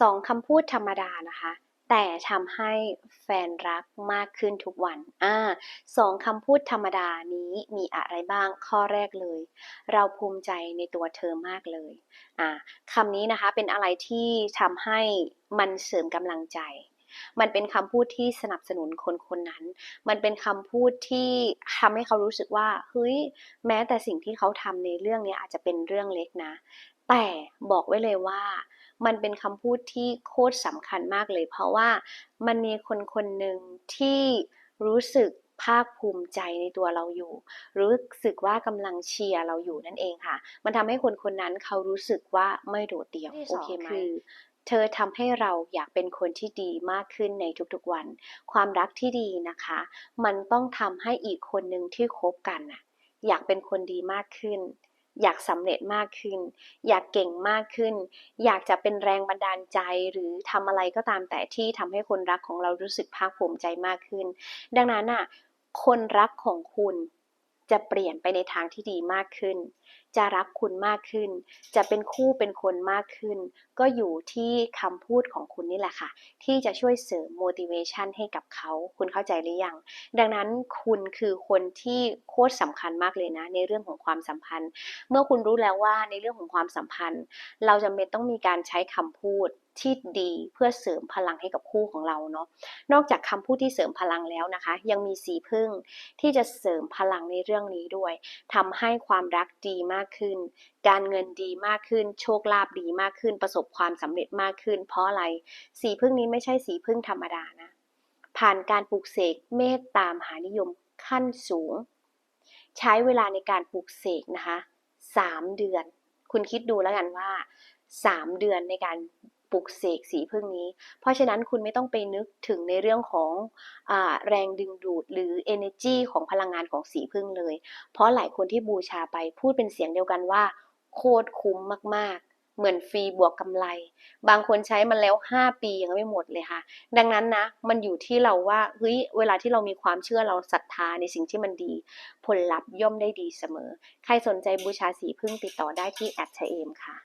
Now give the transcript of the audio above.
สองคำพูดธรรมดานะคะ แต่ทำให้แฟนรักมากขึ้นทุกวันอ่าสองคำพูดธรรมดานี้มีอะไรบ้างข้อแรกเลย เราภูมิใจในตัวเธอมากเลยอ่าคำนี้นะคะเป็นอะไรที่ทำให้มันเสริมกำลังใจมันเป็นคำพูดที่สนับสนุนคนคนนั้น มันเป็นคำพูดที่ทำให้เขารู้สึกว่า เฮ้ย แม้แต่สิ่งที่เขาทำในเรื่องนี้อาจจะเป็นเรื่องเล็กนะ แต่บอกไว้เลยว่า มันเป็นคำพูดที่โคตรสำคัญมากเลย เพราะว่ามันมีคนคนหนึ่งที่รู้สึกภาคภูมิใจในตัวเราอยู่ รู้สึกว่ากำลังเชียร์เราอยู่นั่นเองค่ะ มันทำให้คนคนนั้นเขารู้สึกว่าไม่โดดเดี่ยวที่โอสองเคไหมคือเธอทำให้เราอยากเป็นคนที่ดีมากขึ้นในทุกๆวัน ความรักที่ดีนะคะ มันต้องทำให้อีกคนหนึ่งที่คบกันน่ะอยากเป็นคนดีมากขึ้น อยากสำเร็จมากขึ้น อยากเก่งมากขึ้น อยากจะเป็นแรงบันดาลใจ หรือทำอะไรก็ตามแต่ที่ทำให้คนรักของเรารู้สึกภาคภูมิใจมากขึ้น ดังนั้นน่ะคนรักของคุณจะเปลี่ยนไปในทางที่ดีมากขึ้น จะรักคุณมากขึ้น จะเป็นคู่เป็นคนมากขึ้น ก็อยู่ที่คำพูดของคุณนี่แหละค่ะ ที่จะช่วยเสริม motivation ให้กับเขา คุณเข้าใจหรือยัง ดังนั้นคุณคือคนที่โคตรสำคัญมากเลยนะ ในเรื่องของความสัมพันธ์ เมื่อคุณรู้แล้วว่าในเรื่องของความสัมพันธ์ เราจำเป็นต้องมีการใช้คำพูดที่ดีเพื่อเสริมพลังให้กับคู่ของเราเนาะ นอกจากคำพูดที่เสริมพลังแล้วนะคะ ยังมีสีพึ่งที่จะเสริมพลังในเรื่องนี้ด้วยทำให้ความรักดีมากขึ้น การเงินดีมากขึ้น โชคลาภดีมากขึ้น ประสบความสำเร็จมากขึ้น เพราะอะไรสีพึ่งนี้ไม่ใช่สีพึ่งธรรมดานะ ผ่านการปลูกเสกเมตตามหานิยมขั้นสูง ใช้เวลาในการปลูกเสกนะคะสามเดือน คุณคิดดูแล้วกันว่าสามเดือนในการ ปลูกเสกสีพึ่งนี้ เพราะฉะนั้นคุณไม่ต้องไปนึกถึงในเรื่องของอแรงดึงดูดหรือ energy ของพลังงานของสีพึ่งเลย เพราะหลายคนที่บูชาไปพูดเป็นเสียงเดียวกันว่า โคตรคุ้มมากๆ เหมือนฟรีบวกกำไร บางคนใช้มันแล้ว 5 ปียังไม่หมดเลยค่ะ ดังนั้นนะ มันอยู่ที่เราว่าเฮ้ยเวลาที่เรามีความเชื่อเราศรัทธาในสิ่งที่มันดี ผลลัพธ์ย่อมได้ดีเสมอ ใครสนใจบูชาสีพึ่งติดต่อได้ที่แอดชเอมค่ะ